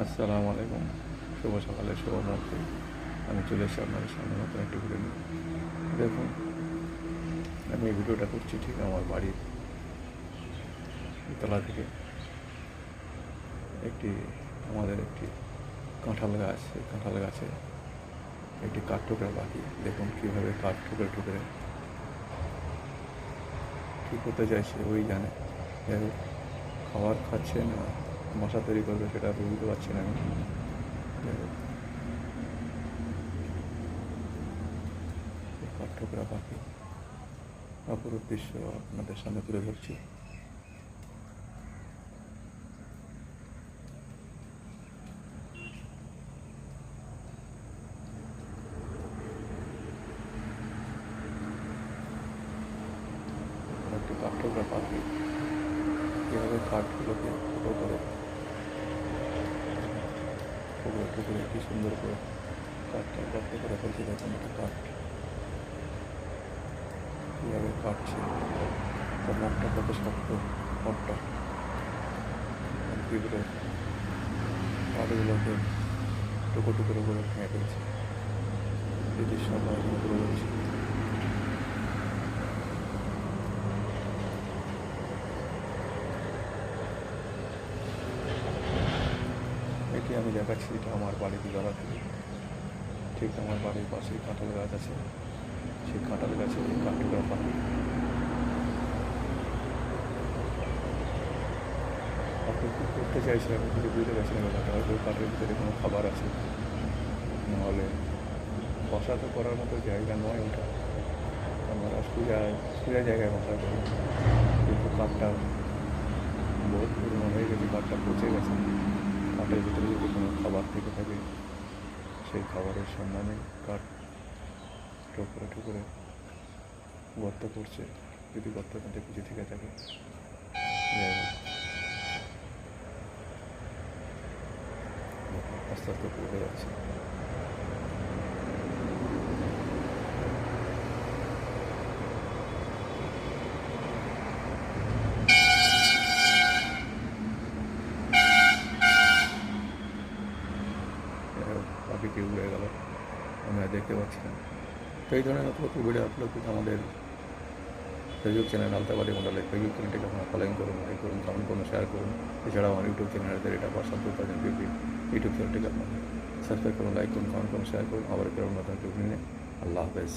আসসালামু আলাইকুম। শুভ সকালে শুভ মুহূর্তে আমি চলে এসেছি আপনাদের সামনে নতুন একটি ভিডিও নিয়ে। দেখুন, আমি এই ভিডিওটা করছি ঠিক আমার বাড়ির তলা থেকে। একটি, আমাদের একটি কাঁঠাল গাছ, সেই কাঁঠাল গাছে একটি কাঠ ঠোকরা বাকি। দেখুন কীভাবে কাঠ ঠুকরে ঠুকরে কী করতে চাইছে, ওই জানে। খাবার খাচ্ছে না। মশা তৈরি করবে সেটা বুঝতে পারছি না আমি। যাই হোক এই কাঠ ঠোকরা পাখি অপরূপ দৃশ্য আপনাদের সামনে তুলে ধরছি। একটি কাঠঠোকরা পাখি কীভাবে কাঠগুলোকে ছোটো করে টুকরো টুকরো কি সুন্দর করে কাঠটা গর্ত করে ফেলছে দেখুন একটা কাঠ। কীভাবে কাটছে? তার নাকটা কত শক্ত? মুখটা কী করে কাঠগুলোকে টুকরো টুকরো করে খেয়ে ফেলছে যদি সবাই আমরা এখানে তুলে ধরছি এটি আমি দেখাচ্ছি, এটা আমার বাড়ির জলা থেকে। ঠিক আমার বাড়ির পাশেই কাঁঠাল গাছ আছে। সেই কাঁঠাল গাছে এই কাঠটুকরা পাখি আপনি কী করতে চাইছে আমি কিছু বুঝতে পারছি না ব্যাপারটা? হয়তো কাঠের ভিতরে কোনো খাবার আছে। নাহলে বসা তো করার মতো জায়গা নয় ওটা। আমরা সোজা সোজা জায়গায় বসা করি। কিন্তু কাঠটা বহুত পুরনো হয়ে গেছে কাঠটা পচে গেছে কাঠের ভিতরে যদি কোনো খাবার থেকে থাকে, সেই খাবারের সন্ধানে কাঠ টুকরে টুকরে গর্ত করছে। যদি গর্তের মধ্যে কিছু থেকে থাকে আস্তে আস্তে পড়ে যাচ্ছে। পাখিটি উড়ে গেল। আমরা দেখতে পাচ্ছি না তো এই ধরনের নতুন নতুন ভিডিও আপলোড করতে আমাদের ফেসবুক চ্যানেল আলতাবাড়ি মন্ডলের ফেসবুক চ্যানেলটিকে আপনারা ফলোইং করুন লাইক করুন কমেন্ট করুন শেয়ার করুন। এছাড়াও আমার ইউটিউব চ্যানেলের এটা person two thousand fifteen YouTube চ্যানেলটিকে আপনারা সাবস্ক্রাইব করুন লাইক করুন কমেন্ট করুন শেয়ার করুন। আবার কেউ নতুন ভিডিও নিয়ে। আল্লাহ হাফেজ।